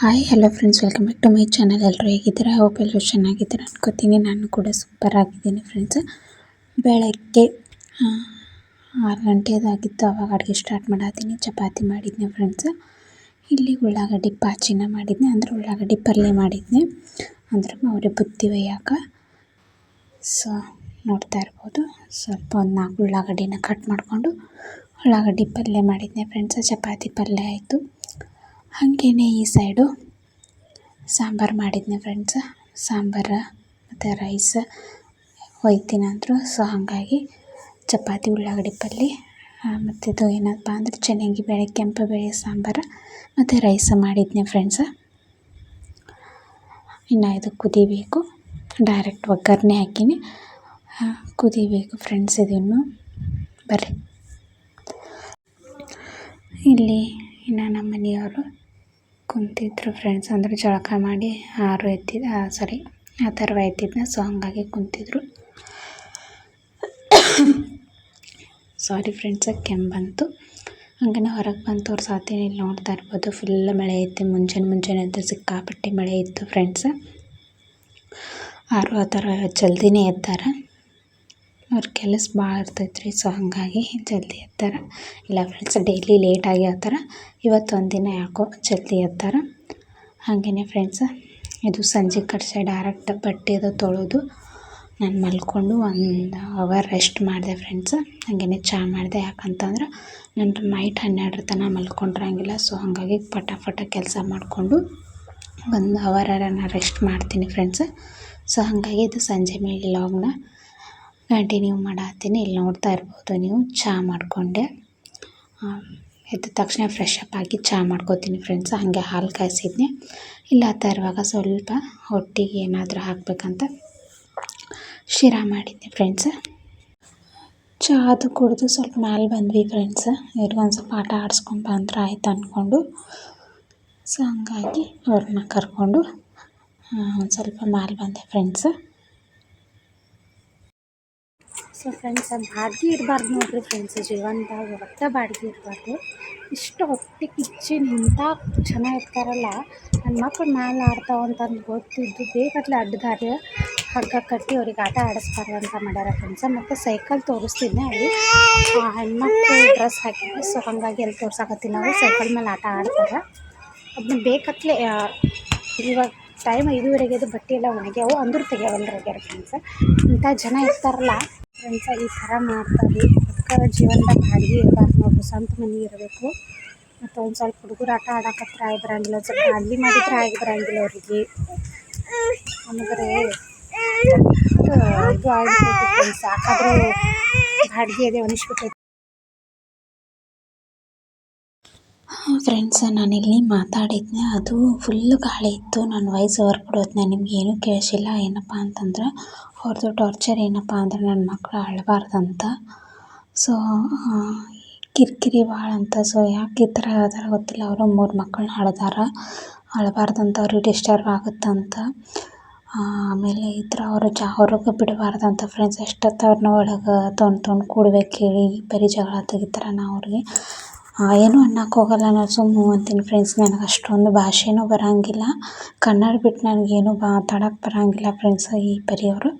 Hi hello friends welcome back to my channel ಎಲ್ಲರೂ ಹೇಗಿದ್ದೀರಾ? Hope ಎಲ್ಲರೂ ಚೆನ್ನಾಗಿದ್ದೀರಾ ಅನ್ಕೋತೀನಿ. ನಾನು ಕೂಡ ಸೂಪರ್ ಆಗಿದ್ದೀನಿ ಫ್ರೆಂಡ್ಸ್ ಬೆಳಗ್ಗೆ ಆರು ಗಂಟೆದಾಗಿತ್ತು ಅವಾಗ ಅಡುಗೆ ಸ್ಟಾರ್ಟ್ ಮಾಡತ್ತೀನಿ ಚಪಾತಿ ಮಾಡಿದ್ನೆ ಫ್ರೆಂಡ್ಸ್ ಇಲ್ಲಿ ಉಳ್ಳಾಗಡ್ಡಿ ಪಾಚಿನ ಮಾಡಿದ್ನೆ. ಅಂದರೆ ಉಳ್ಳಾಗಡ್ಡಿ ಪಲ್ಯ ಮಾಡಿದ್ನೆ. ಅಂದ್ರೆ ಅವರೇ ಬುತ್ತಿ ಒಯ್ಯಾಕ. ಸೊ ನೋಡ್ತಾ ಇರ್ಬೋದು. ಸ್ವಲ್ಪ ಒಂದು ನಾಲ್ಕು ಉಳ್ಳಾಗಡ್ಡಿನ ಕಟ್ ಮಾಡಿಕೊಂಡು ಉಳ್ಳಾಗಡ್ಡಿ ಪಲ್ಯ ಮಾಡಿದ್ನೆ ಫ್ರೆಂಡ್ಸ್ ಚಪಾತಿ ಪಲ್ಯ ಆಯಿತು. ಹಾಗೇನೆ ಈ ಸೈಡು ಸಾಂಬಾರು ಮಾಡಿದ್ನೇ ಫ್ರೆಂಡ್ಸ್ ಸಾಂಬಾರು ಮತ್ತು ರೈಸ್ ಒಯ್ತೀನಿ ಸೊ ಹಾಗಾಗಿ ಚಪಾತಿ, ಉಳ್ಳಾಗಡ್ಡಿ ಪಲ್ಯ ಮತ್ತು ಇದು ಏನಪ್ಪ ಅಂದರೆ ಚೆನ್ನಾಗಿ ಬೇಳೆ, ಕೆಂಪು ಬೇಳೆ ಸಾಂಬಾರು ಮತ್ತು ರೈಸ್ ಮಾಡಿದ್ನೆ ಫ್ರೆಂಡ್ಸ್ ಇನ್ನು ಇದು ಕುದಿಬೇಕು. ಡೈರೆಕ್ಟ್ ಒಗ್ಗರಣೆ ಹಾಕಿನಿ. ಕುದಿಬೇಕು ಫ್ರೆಂಡ್ಸ್ ಇದನ್ನು. ಬರ್ರಿ. ಇಲ್ಲಿ ಇನ್ನು ನಮ್ಮ ಮನೆಯವರು ಕುಂತಿದ್ರು ಫ್ರೆಂಡ್ಸ್ ಅಂದರೆ ಜಳಕ ಮಾಡಿ ಆರು ಎತ್ತಿದ ಸಾರಿ ಆ ಥರ ಎತ್ತಿದ್ನ. ಸೊ ಹಂಗಾಗಿ ಕುಂತಿದ್ರು. ಸಾರಿ ಫ್ರೆಂಡ್ಸ್ ಕೆಮ್ಮು ಬಂತು. ಹೊರಗೆ ಹೊರಗೆ ಬಂದು ತೋರ್ಸಾತೀನಿ ಇಲ್ಲಿ ನೋಡ್ತಾ ಇರ್ಬೋದು. ಫುಲ್ ಮಳೆ ಐತಿ, ಮುಂಜಾನೆ ಮುಂಜಾನೆ ಎದ್ದು ಸಿಕ್ಕಾಪಟ್ಟೆ ಮಳೆ ಇತ್ತು ಫ್ರೆಂಡ್ಸ್ ಆರು ಆ ಥರ ಜಲ್ದಿನೇ ಎದ್ದಾರೆ. ಅವ್ರ ಕೆಲಸ ಭಾಳ ಇರ್ತೈತೆ ರೀ ಸೊ ಹಾಗಾಗಿ ಜಲ್ದಿ ಎತ್ತಾರೆ. ಇಲ್ಲ ಫ್ರೆಂಡ್ಸ್ ಡೈಲಿ ಲೇಟಾಗಿ ಹೇಳ್ತಾರೆ ಇವತ್ತು ಒಂದಿನ ಯಾಕೋ ಜಲ್ದಿ ಎತ್ತಾರೆ. ಹಾಗೆಯೇ ಫ್ರೆಂಡ್ಸ್ ಇದು ಸಂಜೆ ಕಟ್ಸೆ ಡೈರೆಕ್ಟ್ ಬಟ್ಟೆದು ತೊಳೆದು. ನಾನು ಮಲ್ಕೊಂಡು ಒಂದು ಅವರ್ ರೆಸ್ಟ್ ಮಾಡಿದೆ ಫ್ರೆಂಡ್ಸ್ ಹಾಗೆಯೇ ಚಹಾ ಮಾಡಿದೆ. ಯಾಕಂತಂದ್ರೆ ನಾನು ನೈಟ್ ಹನ್ನೆರಡರ ತನಕ ಮಲ್ಕೊಂಡಿರಂಗಿಲ್ಲ ಸೊ ಹಾಗಾಗಿ ಪಟ ಪಟ ಕೆಲಸ ಮಾಡಿಕೊಂಡು ಒಂದು ಅವರ್ ರೆಸ್ಟ್ ಮಾಡ್ತೀನಿ ಫ್ರೆಂಡ್ಸ್ ಸೊ ಹಾಗಾಗಿ ಇದು ಸಂಜೆ ಮೇಲೆ ಲಾಗ್ನ ಕಂಟಿನ್ಯೂ ಮಾಡತ್ತೀನಿ. ಇಲ್ಲಿ ನೋಡ್ತಾ ಇರ್ಬೋದು ನೀವು ಚಹಾ ಮಾಡಿಕೊಂಡೆ. ಎದ್ದ ತಕ್ಷಣ ಫ್ರೆಶ್ ಅಪ್ ಆಗಿ ಚಾ ಮಾಡ್ಕೋತೀನಿ ಫ್ರೆಂಡ್ಸ್ ಹಾಗೆ ಹಾಲು ಕಾಯಿಸಿದ್ನಿ. ಇಲ್ಲ, ಆ ಇರುವಾಗ ಸ್ವಲ್ಪ ಹೊಟ್ಟಿಗೆ ಏನಾದರೂ ಹಾಕಬೇಕಂತ ಶಿರಾ ಮಾಡಿದ್ದೆ ಫ್ರೆಂಡ್ಸ್ ಚಹಾದು ಕುಡಿದು ಸ್ವಲ್ಪ ಮೇಲೆ ಬಂದ್ವಿ ಫ್ರೆಂಡ್ಸ್ ಇವ್ರಿಗೆ ಒಂದು ಸ್ವಲ್ಪ ಆಟ ಆಡಿಸ್ಕೊಂಡು ಬಂದ್ರೆ ಆಯ್ತು ಅಂದ್ಕೊಂಡು ಸೊ ಹಂಗಾಗಿ ಅವ್ರನ್ನ ಕರ್ಕೊಂಡು ಒಂದು ಸ್ವಲ್ಪ ಮೇಲೆ ಬಂದೆ ಫ್ರೆಂಡ್ಸ್ ಸೊ ಫ್ರೆಂಡ್ಸ್ ಬಾಡಿಗೆ ಇರಬಾರ್ದು ನೋಡ್ರಿ ಫ್ರೆಂಡ್ಸ್ ಜೀವನದಾಗ ಒಟ್ಟು ಬಾಡಿಗೆ ಇರಬಾರ್ದು. ಇಷ್ಟು ಹೊಟ್ಟೆ ಕಿಚ್ಚಿ ಇಂಥ ಜನ ಇರ್ತಾರಲ್ಲ ನನ್ನ ಮಕ್ಕಳು ಮ್ಯಾಲೆ ಆಡ್ತಾವ ಅಂತಂದು ಗೊತ್ತಿದ್ದು ಬೇಕತ್ಲೆ ಅಡ್ಡದಾರೆ ಹಗ್ಗ ಕಟ್ಟಿ ಅವ್ರಿಗೆ ಆಟ ಆಡಿಸ್ಬಾರ್ದು ಅಂತ ಮಾಡ್ಯಾರ ಫ್ರೆಂಡ್ಸ ಮತ್ತು ಸೈಕಲ್ ತೋರಿಸ್ತೀನಿ ಅಲ್ಲಿ. ಹೆಣ್ಮಕ್ಳು ಡ್ರೆಸ್ ಹಾಕಿದ್ವಿ ಸೊ ಹಾಗಾಗಿ ಅಲ್ಲಿ ತೋರ್ಸಾಕತ್ತೀನಿ. ನಾವು ಸೈಕಲ್ ಮೇಲೆ ಆಟ ಆಡ್ತಾರೆ. ಅದನ್ನ ಬೇಕತ್ಲೆ ಇವಾಗ ಟೈಮ್ ಐದುವರೆಗೆ ಬಟ್ಟೆ ಎಲ್ಲ ಒಣಗ್ಯಾವು, ಅಂದ್ರೂ ತೆಗಿಯವಲ್ಲ ಆಗ್ಯಾರ ಫ್ರೆಂಡ್ಸ್ ಇಂಥ ಜನ ಇರ್ತಾರಲ್ಲ ಫ್ರೆಂಡ್ಸ, ಈ ಥರ ಮಾಡ್ತಾರೆ. ಅದಕ್ಕೆ ಜೀವನದಾಗ ಬಾಡಿಗೆ ಇರಬಾರ್ದು ನೋಡ್ರಿ ಸ್ವಂತ ಮನೆ ಇರಬೇಕು. ಮತ್ತು ಒಂದು ಸ್ವಲ್ಪ ಹುಡುಗರು ಆಟ ಆಡಕತ್ರ ಆಗಿ ಬರಂಗಿಲ್ಲ. ಸ್ವಲ್ಪ ಅಲ್ಲಿ ಮಾಡಿದ್ರೆ ಆಗಿ ಬರಂಗಿಲ್ಲ ಅವ್ರಿಗೆ. ನಮಗರೆ ಇದು ಆಗ್ಬಿಟ್ಟೈತಿ ಫ್ರೆಂಡ್ಸ್. ಸಾಕಾದ್ರೂ ಬಾಡಿಗೆ ಅದೇ ಅನಿಸ್ಬಿಟ್ಟೈತಿ ಫ್ರೆಂಡ್ಸ್ ನಾನು ಇಲ್ಲಿ ಮಾತಾಡಿದ್ನೆ, ಅದು ಫುಲ್ ಗಾಳಿ ಇತ್ತು. ನಾನು ವಾಯ್ಸ್ ಓವರ್ ಕೊಡೋದನ್ನ ನಿಮ್ಗೆ ಏನೂ ಕೇಳಿಸಿಲ್ಲ. ಏನಪ್ಪ ಅಂತಂದ್ರೆ ಅವ್ರದ್ದು ಟಾರ್ಚರ್ ಏನಪ್ಪ ಅಂದ್ರೆ ನನ್ನ ಮಕ್ಕಳು ಅಳಬಾರ್ದಂತ. ಸೊ ಕಿರಿಕಿರಿ ಭಾಳ ಅಂತ. ಸೊ ಯಾಕೆ ಈ ಥರ ಹೇಳ್ದಾರ ಗೊತ್ತಿಲ್ಲ. ಅವರು ಮೂರು ಮಕ್ಕಳನ್ನ ಅಳ್ದಾರ. ಅಳಬಾರ್ದಂತ ಅವ್ರಿಗೆ ಡಿಸ್ಟರ್ಬ್ ಆಗುತ್ತಂತ ಆಮೇಲೆ ಈ ಥರ ಅವರು ಜಾ, ಹೊರಗೆ ಬಿಡಬಾರ್ದಂತ. ಫ್ರೆಂಡ್ಸ್ ಎಷ್ಟೊತ್ತು ಅವ್ರನ್ನ ಒಳಗೆ ತೊಗೊಂಡು ತೊಗೊಂಡು ಕೂಡ್ಬೇಕು ಹೇಳಿ. ಬರೀ ಜಗಳ ತೆಗಿತಾರೆ ನಾ ಅವ್ರಿಗೆ. ಏನೂ ಅನ್ನಕ್ಕೆ ಹೋಗಲ್ಲ. ನಾನು ಸುಮ್ಮನೆ ಅಂತೀನಿ ಫ್ರೆಂಡ್ಸ್ ನನಗೆ ಅಷ್ಟೊಂದು ಭಾಷೆನೂ ಬರೋಂಗಿಲ್ಲ. ಕನ್ನಡ ಬಿಟ್ಟು ನನಗೇನು ಮಾತಾಡಕ್ಕೆ ಬರೋಂಗಿಲ್ಲ ಫ್ರೆಂಡ್ಸ್ ಈ ಪರಿಯವರು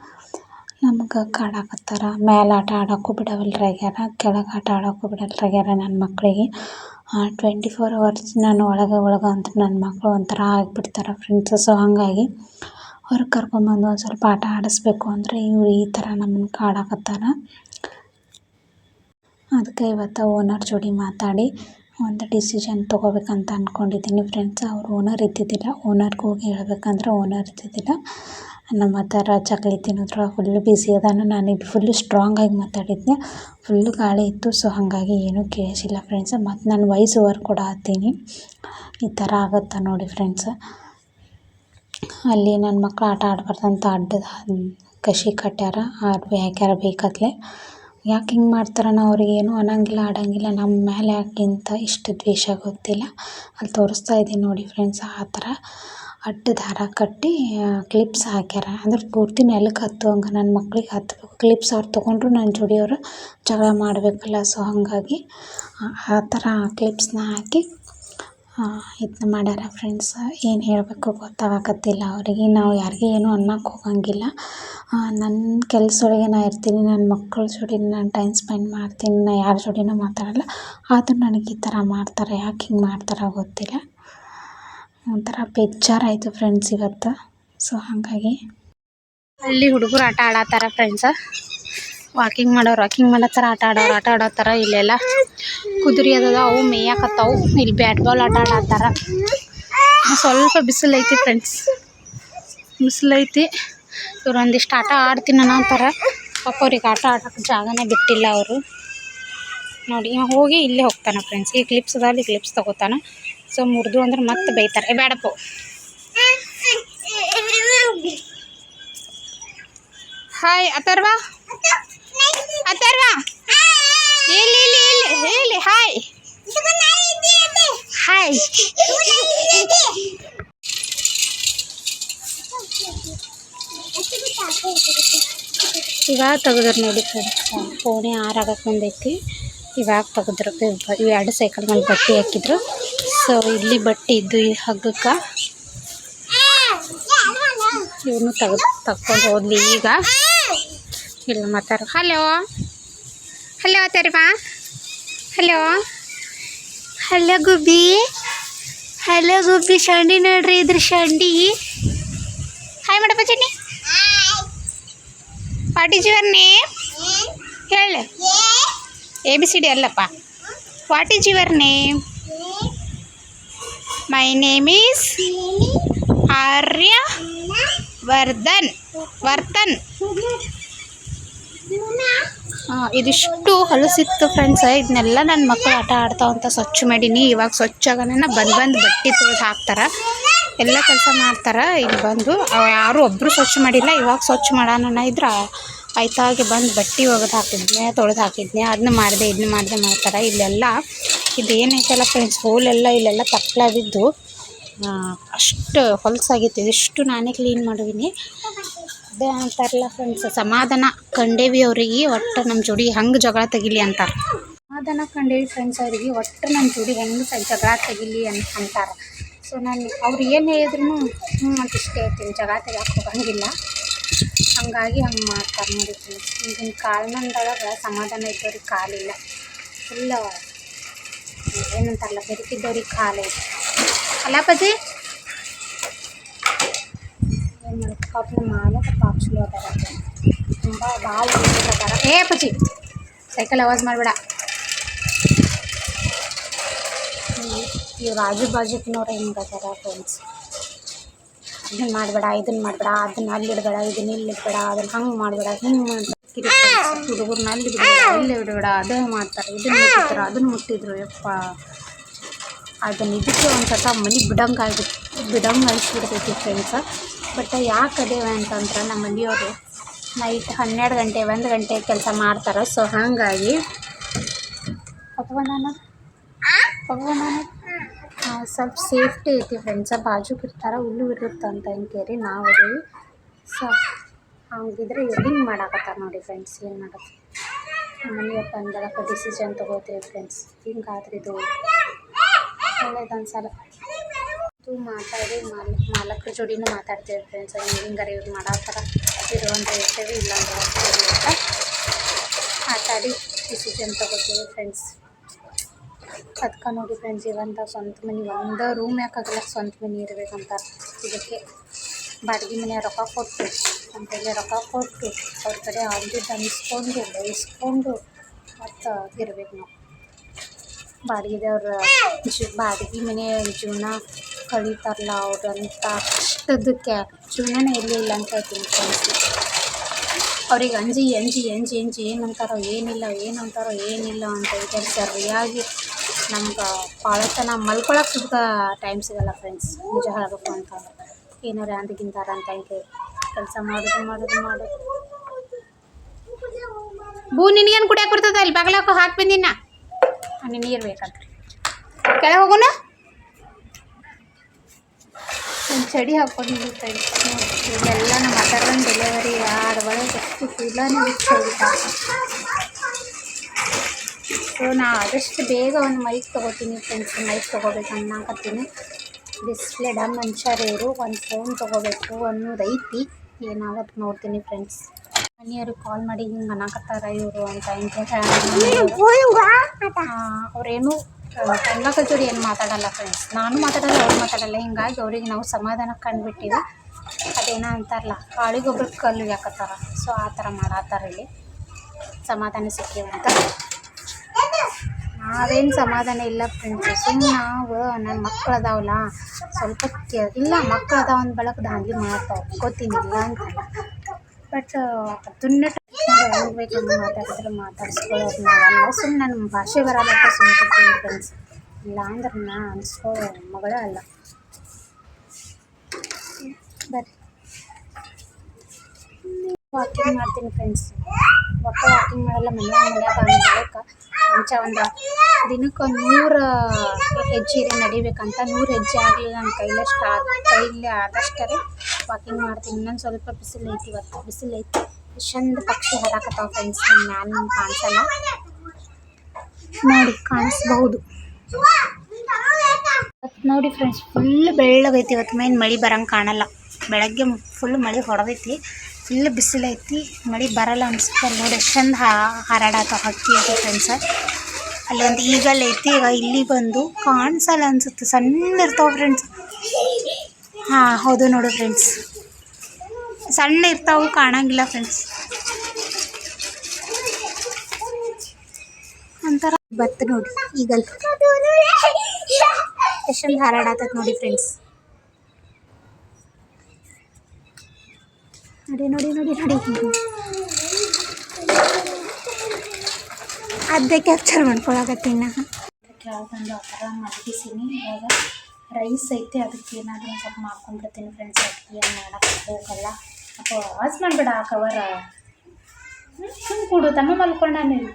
ನಮ್ಗೆ ಕಾಡಾಕತ್ತಾರ ಮ್ಯಾಲ ಆಟ ಆಡೋಕ್ಕೂ ಬಿಡವಲ್ರಾಗ್ಯಾರ ಕೆಳಗೆ ಆಟ ಆಡೋಕ್ಕೂ ಬಿಡಲ್ರಾಗ್ಯಾರ ನನ್ನ ಮಕ್ಕಳಿಗೆ ಟ್ವೆಂಟಿ ಫೋರ್ ಅವರ್ಸ್ ನಾನು ಒಳಗೆ ಒಳಗೆ ಅಂತ ನನ್ನ ಮಕ್ಕಳು ಒಂಥರ ಆಗಿಬಿಡ್ತಾರೆ ಫ್ರೆಂಡ್ಸ್ ಸೊ ಹಾಗಾಗಿ ಹೊರಗೆ ಕರ್ಕೊಂಬಂದು ಒಂದು ಸ್ವಲ್ಪ ಆಟ ಆಡಿಸ್ಬೇಕು ಅಂದರೆ ಇವರು ಈ ಥರ ನಮ್ಮನ್ನು ಕಾಡಾಕತ್ತಾರ ಅದಕ್ಕೆ ಇವತ್ತು ಓನರ್ ಜೋಡಿ ಮಾತಾಡಿ ಒಂದು ಡಿಸಿಷನ್ ತೊಗೋಬೇಕಂತ ಅಂದ್ಕೊಂಡಿದ್ದೀನಿ ಫ್ರೆಂಡ್ಸ್ ಅವ್ರು ಓನರ್ ಇದ್ದಿದ್ದಿಲ್ಲ. ಓನರ್ಗೆ ಹೋಗಿ ಹೇಳ್ಬೇಕಂದ್ರೆ ಓನರ್ ಇದ್ದಿದ್ದಿಲ್ಲ. ನಮ್ಮ ಥರ ಚಕ್ಲಿ ತಿನ್ನೋದ್ರೊಳಗೆ ಫುಲ್ ಬ್ಯುಸಿ ಅದಾನ. ನಾನು ಇದು ಫುಲ್ಲು ಸ್ಟ್ರಾಂಗಾಗಿ ಮಾತಾಡಿದ್ದೆ. ಫುಲ್ಲು ಗಾಳಿ ಇತ್ತು. ಸೊ ಹಾಗಾಗಿ ಏನೂ ಕೇಳಿಸಿಲ್ಲ ಫ್ರೆಂಡ್ಸ್ ಮತ್ತು ನಾನು ವಾಯ್ಸ್ ಓವರ್ ಕೂಡ ಹತ್ತೀನಿ ಈ ಥರ ಆಗುತ್ತಾ ನೋಡಿ ಫ್ರೆಂಡ್ಸ್ ಅಲ್ಲಿ ನನ್ನ ಮಕ್ಕಳು ಆಟ ಆಡ್ಬಾರ್ದಂತ ಅಡ್ಡ ಕಸಿ ಕಟ್ಟ್ಯಾರ ಆರ್ವಿ ಹಾಕ್ಯಾರ ಬೇಕತ್ಲೆ ಯಾಕೆ ಹಿಂಗೆ ಮಾಡ್ತಾರೆ ಅವ್ರಿಗೆ ಏನು ಅನ್ನೋಂಗಿಲ್ಲ, ಆಡಂಗಿಲ್ಲ ನಮ್ಮ ಮೇಲೆ ಯಾಕಿಂತ ಇಷ್ಟು ದ್ವೇಷ ಗೊತ್ತಿಲ್ಲ. ಅಲ್ಲಿ ತೋರಿಸ್ತಾ ಇದ್ದೀನಿ ನೋಡಿ ಫ್ರೆಂಡ್ಸ್ ಆ ಥರ. ಅಡ್ಡ ದಾರ ಕಟ್ಟಿ ಕ್ಲಿಪ್ಸ್ ಹಾಕ್ಯಾರ. ಅಂದ್ರೆ ಪೂರ್ತಿ ನೆಲಕ್ಕೆ ಹತ್ತುವಂಗೆ ನನ್ನ ಮಕ್ಳಿಗೆ ಹತ್ತಬೇಕು ಕ್ಲಿಪ್ಸ್ ಅವ್ರು ತೊಗೊಂಡ್ರು ನನ್ನ ಜೋಡಿಯವರು ಜಗಳ ಮಾಡಬೇಕಲ್ಲ ಸೊ ಹಾಗಾಗಿ, ಆ ಥರ ಕ್ಲಿಪ್ಸ್ನ ಹಾಕಿ ಇದನ್ನ ಮಾಡ್ಯಾರ ಫ್ರೆಂಡ್ಸ್ ಏನು ಹೇಳಬೇಕು ಗೊತ್ತಾಗಕತ್ತಿಲ್ಲ ಅವರಿಗೆ. ನಾವು ಯಾರಿಗೆ ಏನು ಅನ್ನಕ್ಕೆ ಹೋಗಂಗಿಲ್ಲ. ನನ್ನ ಕೆಲಸದೊಳಗೆ ನಾ ಇರ್ತೀನಿ ನನ್ನ ಮಕ್ಕಳ ಜೋಡಿ ನಾನು ಟೈಮ್ ಸ್ಪೆಂಡ್ ಮಾಡ್ತೀನಿ, ನಾ ಯಾರ ಜೋಡಿನೂ ಮಾತಾಡಲ್ಲ. ಆದರೂ ನನಗೆ ಈ ಥರ ಮಾಡ್ತಾರೆ, ಯಾಕೆ ಹಿಂಗೆ ಮಾಡ್ತಾರೆ ಗೊತ್ತಿಲ್ಲ. ಒಂಥರ ಬೇಜಾರಾಯಿತು ಫ್ರೆಂಡ್ಸ್ ಇವತ್ತು. ಸೊ ಹಾಗಾಗಿ. ಅಲ್ಲಿ ಹುಡುಗರು ಆಟ ಆಡತ್ತಾರ ಫ್ರೆಂಡ್ಸ ವಾಕಿಂಗ್ ಮಾಡೋರು, ವಾಕಿಂಗ್ ಮಾಡತ್ತಾರ ಆಟ ಆಡೋರು, ಆಟ ಆಡತ್ತಾರ ಇಲ್ಲೆಲ್ಲ. ಕುದುರೆ ಅದಾವ, ಅವು ಮೇಯಾಕತ್ತಾವು. ಇಲ್ಲಿ ಬ್ಯಾಟ್ ಬಾಲ್ ಆಟ ಆಡತ್ತಾರ. ಸ್ವಲ್ಪ ಬಿಸಿಲು ಐತಿ ಫ್ರೆಂಡ್ಸ್ ಬಿಸಿಲೈತಿ ಇವ್ರು ಒಂದಿಷ್ಟು ಆಟ ಆಡ್ತೀನಿ ಅನ್ನತ್ತಾರ ಪಾಪ ಅವ್ರಿಗೆ ಆಟ ಆಡೋಕೆ ಜಾಗನೇ ಬಿಟ್ಟಿಲ್ಲ ಅವರು. ನೋಡಿ ಹೋಗಿ ಇಲ್ಲೇ ಹೋಗ್ತಾನೆ ಫ್ರೆಂಡ್ಸ್ ಈ ಕ್ಲಿಪ್ಸ್ ಅದ ಅಲ್ಲಿ ಕ್ಲಿಪ್ಸ್ ತಗೋತಾನೆ. ಸೊ ಮುರಿದು ಅಂದ್ರೆ ಮತ್ತೆ ಬೈತಾರೆ. ಬೇಡಪ್ಪ ಹಾಯ್ ಅಥರ್ವ. ಅಥರ್ವ ಇಲ್ಲಿ ಇಲ್ಲಿ ಇಲ್ಲಿ. ಇಲ್ಲಿ ಹಾಯ್. ಹಾಯ್. ಇವಾಗ ತೆಗೆದ್ರು ನೋಡಿ ಪೋಣೆ ಆರಾಗಕ್ಕೆ ಬಂದೈತಿ. ಇವಾಗ ತೆಗೆದ್ರು ಎರಡು ಸೈಕಲ್ ಮೇಲೆ ಬಟ್ಟೆ ಹಾಕಿದ್ರು. ಸೊ ಇಲ್ಲಿ ಬಟ್ಟೆ ಇದ್ದು ಈ ಹಗ್ಗಕ್ಕೆ. ಇವನು ತೆಗೆದು ತಕ್ಕೊಂಡು ಹೋದ್ಲಿ ಈಗ. ಇಲ್ಲ ಮಾತಾಡ ಹಲೋ ಹಲೋ ತೆರವಾ ಹಲೋ ಹಲೋ ಗುಬ್ಬಿ ಹಲೋ ಗುಬ್ಬಿ ಶಂಡಿ ನೋಡ್ರಿ ಇದ್ರ ಶಂಡಿ ಹಾಯ್ ಮಾಡಪ್ಪ Channi what is your name ಹೇಳು ಎ ಬಿ ಸಿ ಡಿ ಅಲ್ಲಪ್ಪ what is your name my name is Arya Vardhan Vartan ಹಾಂ ಇದಿಷ್ಟು ಹೊಲಸಿತ್ತು ಫ್ರೆಂಡ್ಸ್ ಇದನ್ನೆಲ್ಲ ನನ್ನ ಮಕ್ಕಳು ಆಟ ಆಡ್ತಾವ ಅಂತ ಸ್ವಚ್ಛ ಮಾಡೀನಿ. ಇವಾಗ ಸ್ವಚ್ಛ ಆಗೋಣ ಬಂದು ಬಂದು ಬಟ್ಟೆ ತೊಳೆದು ಹಾಕ್ತಾರೆ. ಎಲ್ಲ ಕೆಲಸ ಮಾಡ್ತಾರೆ. ಇಲ್ಲಿ ಬಂದು ಯಾರು ಒಬ್ಬರು ಸ್ವಚ್ಛ ಮಾಡಿಲ್ಲ. ಇವಾಗ ಸ್ವಚ್ಛ ಮಾಡೋಣ ಇದ್ರೆ ಆಯ್ತಾಗಿ ಬಂದು ಬಟ್ಟೆ ಒಗೆದು ಹಾಕಿದ್ನೆ, ತೊಳೆದು ಹಾಕಿದ್ನೆ. ಅದನ್ನ ಮಾಡಿದೆ ಇದನ್ನ ಮಾಡಿದೆ ಮಾಡ್ತಾರೆ. ಇಲ್ಲೆಲ್ಲ ಇದು ಏನೈತಲ್ಲ ಫ್ರೆಂಡ್ಸ್ ಹೋಲೆಲ್ಲ ಇಲ್ಲೆಲ್ಲ ತಪ್ಪಲ ಬಿದ್ದು ಅಷ್ಟು ಹೊಲಸಾಗಿತ್ತು. ಇದಿಷ್ಟು ನಾನೇ ಕ್ಲೀನ್ ಮಾಡಿದ್ದೀನಿ ಅದೇ ಅಂತಾರಲ್ಲ ಫ್ರೆಂಡ್ಸ್ ಸಮಾಧಾನ ಕಂಡೇವಿ ಅವರಿಗೆ, ಒಟ್ಟು ನಮ್ಮ ಜೋಡಿ ಹಂಗೆ ಜಗಳ ತೆಗಿಲಿ ಅಂತಾರೆ. ಸಮಾಧಾನ ಕಂಡೇವಿ ಫ್ರೆಂಡ್ಸ್ ಅವರಿಗೆ, ಒಟ್ಟು ನಮ್ಮ ಜೋಡಿ ಹೆಂಗೆ ಜಗಳ ತೆಗಿಲಿ ಅಂತ ಅಂತಾರೆ. ಸೊ ನಾನು ಅವ್ರು ಏನು ಹೇಳಿದ್ರು ಹ್ಞೂ ಅಂತ ಇಷ್ಟೇ ಹೇಳ್ತೀನಿ. ಜಗಳ ತೆಗಿಯಕ್ಕೆ ಹೋಗಂಗಿಲ್ಲ. ಹಂಗಾಗಿ ಹಂಗೆ ಮಾಡ್ತಾರೆ ನೋಡಿ ಫ್ರೆಂಡ್ಸ್ ಈಗಿನ ಕಾಲ್ಮಂದೊಳಗೆ ಸಮಾಧಾನ ಇದ್ದವ್ರಿಗೆ ಕಾಲಿಲ್ಲ ಫುಲ್ಲ ಏನಂತಾರಲ್ಲ ಬೆರಿತಿದ್ದವ್ರಿಗೆ ಕಾಲೇ ಅಲ್ಲ ಪಜಿ ಏನು ಮಾಡೋದು ಪಾಪ ಚಲೋ ಅದರ ತುಂಬ ಭಾಳ ಅದಾರ ಏ ಪಜಿ ಸೈಕಲ್ ಅವಾಜ್ ಮಾಡಬೇಡ. ಇವ್ರು ಆಜು ಬಾಜುಕಿನವ್ರು ಹೆಂಗೆ ಅದಾರ ಫ್ರೆಂಡ್ಸ್ ಅದನ್ನ ಮಾಡಬೇಡ ಇದನ್ನ ಮಾಡಬೇಡ, ಅದನ್ನ ಅಲ್ಲಿ ಇಡಬೇಡ, ಇದನ್ನ ಇಲ್ಲಿ ಇಡಬೇಡ, ಅದನ್ನ ಹಂಗೆ ಮಾಡಬೇಡ, ಹಿಂಗೆ ಮಾಡ್ತಾರೆ ಹುಡುಗರನ್ನ ಅಲ್ಲಿ ಬಿಡಬೇಡ, ಇಲ್ಲಿ ಬಿಡಬೇಡ, ಅದೇ ಮಾಡ್ತಾರೆ ಇದನ್ನ ಮುಟ್ಟಿದ್ರು ಅದನ್ನ ಮುಟ್ಟಿದ್ರು, ಯಪ್ಪ. ಅದನ್ನ ಇದಕ್ಕೆ ಒಂದು ಸತ ಮನೆ ಬಿಡಂಗೆ ಆಗಿ ಬಿಡಂಗೆ ಅನಿಸ್ಬಿಡ್ತೈತಿ ಫ್ರೆಂಡ್ಸ ಬಟ್ ಯಾಕೆ ಅದೇವೆ ಅಂತಂದ್ರೆ ನಮ್ಮ ಮನೆಯವರು ನೈಟ್ ಹನ್ನೆರಡು ಗಂಟೆ, ಒಂದು ಗಂಟೆ ಕೆಲಸ ಮಾಡ್ತಾರೆ. ಸೊ ಹಾಗಾಗಿ ಪಕ್ವನಾನ ಸ್ವಲ್ಪ ಸೇಫ್ಟಿ ಐತಿ ಫ್ರೆಂಡ್ಸ ಬಾಜುಗೆ ಇರ್ತಾರೆ ಹುಲ್ಲು ಇರುತ್ತೆ ಅಂತ ಕೇರಿ, ನಾವು ಅದೀವಿ ಸೊ ಹಂಗಿದ್ರೆ ಏನು ಮಾಡಾಕತ್ತಾರೆ ನೋಡಿ ಫ್ರೆಂಡ್ಸ್ ಏನು ಮಾಡೋದು ಮನೆಯವ್ರು ಬಂದಾಗ ಡಿಸಿಷನ್ ತೊಗೋತೀವಿ ಫ್ರೆಂಡ್ಸ್ ಹಿಂಗಾದ್ರೆ ಇದು ಒಳ್ಳೇದು ಅನ್ಸಲ್ಲ ಇದು ಮಾತಾಡಿ ಮಾಲ್, ಮಾಲಕ್ರ ಜೋಡಿನೂ ಮಾತಾಡ್ತೀವಿ ಫ್ರೆಂಡ್ಸ್ ಹಿಂಗಾರೆ ಇವ್ರು ಮಾಡೋ ಥರ ಅಂತ ಇರ್ತೇವೆ ಇಲ್ಲ ಅಂತ ಮಾತಾಡಿ ಡಿಸಿಷನ್ ತೊಗೋತೀವಿ ಫ್ರೆಂಡ್ಸ್ ಅದ್ಕ ನೋಡಿ ಫ್ರೆಂಡ್ಸ್ ಇವಂಥ ಸ್ವಂತ ಮನೆ, ಒಂದು ರೂಮ್ ಯಾಕಾಗಲ್ಲ ಸ್ವಂತ ಮನೆ ಇರ್ಬೇಕಂತ. ಇದಕ್ಕೆ ಬಾಡಿಗೆ ಮನೆ ರೊಕ್ಕ ಕೊಟ್ಟು, ಅಂತೇಳಿ ರೊಕ್ಕ ಕೊಟ್ಟು, ಅವ್ರ ಕಡೆ ಅಂದಿದ್ದು ಅನಿಸ್ಕೊಂಡು ಬಯಸ್ಕೊಂಡು ಮತ್ತು ಇರ್ಬೇಕು ನಾವು. ಬಾಡಿಗೆದವ್ರ ಬಾಡಿಗೆ ಮನೆಯ ಜೀವನ ಕಳೀತಾರಲ್ಲ ಅವ್ರಂಥ ಕಷ್ಟದಕ್ಕೆ ಜೀವನನೇ ಇರಲಿಲ್ಲ ಅಂತ ಫ್ರೆಂಡ್ಸ್ ಅವ್ರಿಗೆ ಅಂಜಿ ಅಂಜಿ ಅಂಜಿ ಅಂಜಿ ಏನು ಅಂತಾರೋ ಏನಿಲ್ಲ ಏನು ಅಂತಾರೋ ಏನಿಲ್ಲ ಅಂತ ಹೇಳ್ತಾರೆ. ಸರಿಯಾಗಿ ನಮ್ಗೆ ಭಾಳತನ ಮಲ್ಕೊಳಕ್ಕೆ ಸುತ್ತ ಟೈಮ್ ಸಿಗಲ್ಲ ಫ್ರೆಂಡ್ಸ್ ನಿಜ ಹೇಳಬೇಕು ಅಂತಂದ್ರೆ ಏನಾರ ಅಂದಿಗಿಂತಾರ ಅಂತ ಹೇಳಿ. ಕೆಲಸ ಮಾಡೋದು ಮಾಡೋದು ಮಾಡೋದು. ಬೂ ನಿನಗೇನು ಕುಡಿಯಕ್ಕೆ ಬರ್ತದ? ಅಲ್ಲಿ ಬಾಗ್ಲಾಕ ಹಾಕಿ ಬಂದಿನ. ನೀರು ಬೇಕಂತ್ರಿ ಕೆಳಗೆ ಹೋಗೋಣ ಚಡಿ ಹಾಕ್ಕೊಂಡು ಫ್ರೆಂಡ್ಸ್ ಇದೆಲ್ಲ ನಮ್ಮ ಅದರೊಂದು ಡೆಲಿವರಿ ಆದ ಒಳಗೆ ಎಷ್ಟು ಕೂದಲೇ ಬಿಟ್ಟು ಸೊ ನಾ ಆದಷ್ಟು ಬೇಗ ಒಂದು ಮೈಕ್ ತೊಗೋತೀನಿ ಫ್ರೆಂಡ್ಸ್ ಮೈಕ್ ತೊಗೋಬೇಕು ಅನ್ನಕತ್ತೀನಿ ಡಿಸ್ಪ್ಲೇ ಡಮ್ ಮನುಷ್ಯರೇರು ಒಂದು ಫೋನ್ ತೊಗೋಬೇಕು ಅನ್ನೋದು ಐತಿ. ಏನಾಗತ್ತೆ ನೋಡ್ತೀನಿ ಫ್ರೆಂಡ್ಸ್ ಮನೆಯವರು ಕಾಲ್ ಮಾಡಿ ಹಿಂಗೆ ಅನ್ನಕತ್ತಾರ ಇವರು ಅಂತ ಅವ್ರೇನು ಕನ್ನಡ ಜೋಡಿ ಏನು ಮಾತಾಡಲ್ಲ ಫ್ರೆಂಡ್ಸ್ ನಾನು ಮಾತಾಡಲ್ಲ, ಅವ್ರು ಮಾತಾಡಲ್ಲ. ಹಿಂಗಾಗಿ ಅವ್ರಿಗೆ ನಾವು ಸಮಾಧಾನ ಕಂಡುಬಿಟ್ಟಿವಿ. ಅದೇನೋ ಅಂತಾರಲ್ಲ, ಕಾಳಿಗೊಬ್ಬರು ಕಲ್ಲು ಯಾಕತ್ತಾರ? ಸೊ ಆ ಥರ ಮಾಡತ್ತಾರ ಇಲ್ಲಿ. ಸಮಾಧಾನ ಅಂತ. ನಾವೇನು ಸಮಾಧಾನ ಇಲ್ಲ ಫ್ರೆಂಡ್ಸ್ ಸುಮ್ಮನೆ ನಾವು ನನ್ನ ಮಕ್ಳು ಅದಾವಲ್ಲ, ಸ್ವಲ್ಪ ಕೆ, ಇಲ್ಲ ಮಕ್ಕಳು ಅದಾವ ಅಂದ ಬಳಕ ದಾಂಧಲಿ ಮಾಡ್ತಾವೆ. ಗೊತ್ತಿನಿಲ್ಲ ಅಂತ. ಬಟ್ ಅದನ್ನ ಬೇಕಂದ್ರೆ ಮಾತಾಡಿದ್ರೆ ಮಾತಾಡಿಸ್ಕೊಳ್ಳೋದು ಸುಮ್ಮನೆ ನನ್ನ ಭಾಷೆ ಬರಲ್ಲ ಸುಮ್ಮನೆ ಫ್ರೆಂಡ್ಸ್ ಇಲ್ಲ ಅಂದ್ರೆ ನಾ ಅನ್ಸ್ಕೋ ಮಗಳ ಅಲ್ಲ. ಬರ್ರಿ ವಾಕಿಂಗ್ ಮಾಡ್ತೀನಿ ಫ್ರೆಂಡ್ಸ್ ಒಟ್ಟು ವಾಕಿಂಗ್ ಮಾಡಲ್ಲ, ಮನೆ ಮನ್ಯಾಗ ಅಂದ ಮುಂಚೆ ಒಂದು ದಿನಕ್ಕೆ ಒಂದು ನೂರು ಹೆಜ್ಜೆ ನಡಿಬೇಕಂತ, ನೂರು ಹೆಜ್ಜೆ ಆಗಲಿಲ್ಲ ನನ್ನ ಕೈಲಷ್ಟು ಕೈಲಿ ಆದಷ್ಟೇ ವಾಕಿಂಗ್ ಮಾಡ್ತೀನಿ. ಇನ್ನೊಂದು ಸ್ವಲ್ಪ ಬಿಸಿಲು ಐತಿ ಇವತ್ತು. ಬಿಸಿಲು ಐತಿ ಎಷ್ಟೊಂದು ಪಕ್ಷಿ ಹಾರಾಕತ್ತಾವ ಫ್ರೆಂಡ್ಸ್ ನಮ್ಮ ಮ್ಯಾಲ ಕಾಣಿಸಲ್ಲ? ನೋಡಿ, ಕಾಣಿಸ್ಬಹುದು. ನೋಡಿ ಫ್ರೆಂಡ್ಸ್ ಫುಲ್ ಬೆಳ್ಳಗೈತಿ ಇವತ್ತು ಮೇನ್ ಮಳೆ ಬರಂಗೆ ಕಾಣಲ್ಲ. ಬೆಳಗ್ಗೆ ಫುಲ್ ಮಳೆ ಹೊಡೆದೈತಿ ಫುಲ್ ಬಿಸಿಲೈತಿ, ಮಳೆ ಬರಲ್ಲ ಅನ್ಸುತ್ತೆ. ನೋಡಿ, ಎಷ್ಟೊಂದು ಹಾರಾಡತ್ತ ಹಕ್ಕಿ ಐತಿ ಫ್ರೆಂಡ್ಸ್ ಅಲ್ಲೊಂದು ಈಗಲ್ ಐತಿ, ಈಗ ಇಲ್ಲಿ ಬಂದು ಕಾಣಿಸಲ್ಲ ಅನ್ಸುತ್ತೆ. ಸಣ್ಣ ಇರ್ತಾವ ಫ್ರೆಂಡ್ಸ್ ಹಾ, ಹೌದು ನೋಡು ಫ್ರೆಂಡ್ಸ್ ಸಣ್ಣ ಇರ್ತಾವು, ಕಾಣಂಗಿಲ್ಲ ಫ್ರೆಂಡ್ಸ್ ಒಂಥರ ಬತ್ತು ನೋಡಿ, ಈಗಲ್. ಎಷ್ಟೊಂದು ಹಾರಾಡತ್ತದ ನೋಡಿ ಫ್ರೆಂಡ್ಸ್ ನೋಡಿ ನೋಡಿ ನೋಡಿ ನೋಡಿ. ಅದೇ ಕ್ಯಾಪ್ಚರ್ ಮಾಡ್ಕೊಳಕತ್ತೀನಿ ನಾ ಕೆಳಗೆ ಬಂದು ಆ ಥರ ಇವಾಗ ರೈಸ್ ಐತೆ, ಅದಕ್ಕೆ ಏನಾದರೂ ಒಂದು ಸ್ವಲ್ಪ ಮಾಡ್ಕೊಂಡ್ಬಿಡ್ತೀನಿ ಫ್ರೆಂಡ್ಸ್ ಅದಕ್ಕೆ ಏನು ಮಾಡೋಕ್ಕೆ ಹೋಗಲ್ಲ. ಅಥವಾ ವಾಸ್ ಮಾಡಬೇಡ ಆ ಕವರ ಸುಮ್ಮ ಕೊಡು ತಮ್ಮ ಮಲ್ಕೊಂಡ ನೀವು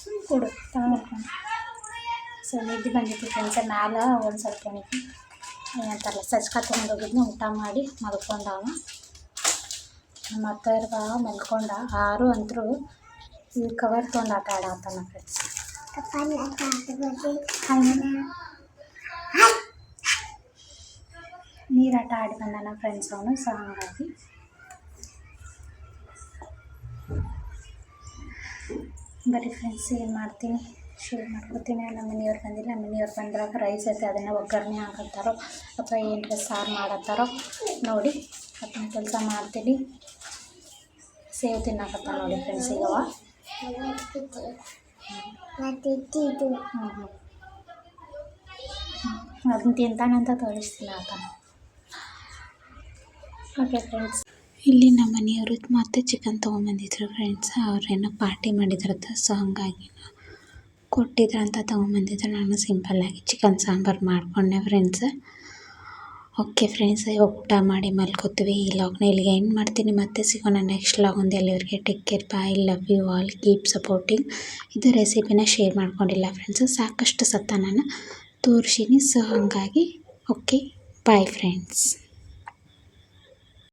ಸುಮ್ಮ ಕೊಡು ತಮ್ಮ ಮಲ್ಕೊಂಡ ಸೊ ನಿದ್ದೆ ಬಂದಿತ್ತು ಫ್ರೆಂಡ್ಸ್ ಮ್ಯಾಲೆ ಒಂದು ಸ್ವಲ್ಪ ನಿದ್ದೆ ಏನಂತಾರಲ್ಲ ಸಜ್ಕ ತೊಗೊಂಡು ಹೋಗಿದ್ನ ಊಟ ಮಾಡಿ ಮಲ್ಕೊಂಡವ ನಮ್ಮ ಅಕ್ಕರ್ಗ ಮಲ್ಕೊಂಡ ಆರು ಅಂತರೂ ಈ ಕವರ್ ತೊಗೊಂಡು ಆಟ ಆಡತ್ತಾನ ಫ್ರೆಂಡ್ಸ್ ನೀರಾಟ ಆಡಿ ಬಂದಾನ ಫ್ರೆಂಡ್ಸ್ ಅವನು ಸೊ ಹಾಗಾಗಿ ಬರೀ ಫ್ರೆಂಡ್ಸ್ ಏನು ಮಾಡ್ತೀನಿ? ಶೇರ್ ಮಾಡ್ಕೊತೀನಿ ನಮ್ಮ ಮನೆಯವ್ರು ಬಂದಿಲ್ಲ. ನಮ್ಮ ಮನೆಯವ್ರು ಬಂದಾಗ ರೈಸ್ ಐತೆ, ಅದನ್ನು ಒಗ್ಗರಣೆ ಹಾಕತ್ತಾರೋ, ಅಥವಾ ಏನರ ಸಾರು ಮಾಡತ್ತಾರೋ, ನೋಡಿ. ಅದನ್ನ ಕೆಲಸ ಮಾಡ್ತೀನಿ. ಸೇವ್ ತಿನ್ನಕತ್ತ ನೋಡಿ ಫ್ರೆಂಡ್ಸ್ ಈಗ ಅದನ್ನ ತಿಂತಾನಂತ ತೋರಿಸ್ತೀನಿ ಆತನ. ಓಕೆ ಫ್ರೆಂಡ್ಸ್ ಇಲ್ಲಿ ನಮ್ಮ ಮನೆಯವರು ಮತ್ತೆ ಚಿಕನ್ ತೊಗೊಂಬಂದಿದ್ರು ಫ್ರೆಂಡ್ಸ್ ಅವ್ರೇನೋ ಪಾರ್ಟಿ ಮಾಡಿದ್ರಂತ ಸೊ ಹಾಗಾಗಿ ಕೊಟ್ಟಿದ್ರು ಅಂತ ತೊಗೊಂಬಂದಿದ್ರು. ನಾನು ಸಿಂಪಲ್ಲಾಗಿ ಚಿಕನ್ ಸಾಂಬಾರು ಮಾಡಿಕೊಂಡೆ ಫ್ರೆಂಡ್ಸ್ ಓಕೆ ಫ್ರೆಂಡ್ಸ್ ಊಟ ಮಾಡಿ ಮಲ್ಕೋತೀವಿ. ಈ ಲಾಗ್ನ ಇಲ್ಲಿಗೆ ಎಂಡ್ ಮಾಡ್ತೀನಿ. ಮತ್ತೆ ಸಿಗೋಣ ನೆಕ್ಸ್ಟ್ ಲಾಗ್ ಒಂದು ಎಲ್ಲಿವರೆಗೆ take care bye love you all keep supporting ಇದು ರೆಸಿಪಿನ ಶೇರ್ ಮಾಡ್ಕೊಂಡಿಲ್ಲ ಫ್ರೆಂಡ್ಸ್ ಸಾಕಷ್ಟು ಸತ್ತ ನಾನು ತೋರಿಸಿನಿ ಸೊ ಹಾಗಾಗಿ ಓಕೆ ಬಾಯ್ ಫ್ರೆಂಡ್ಸ್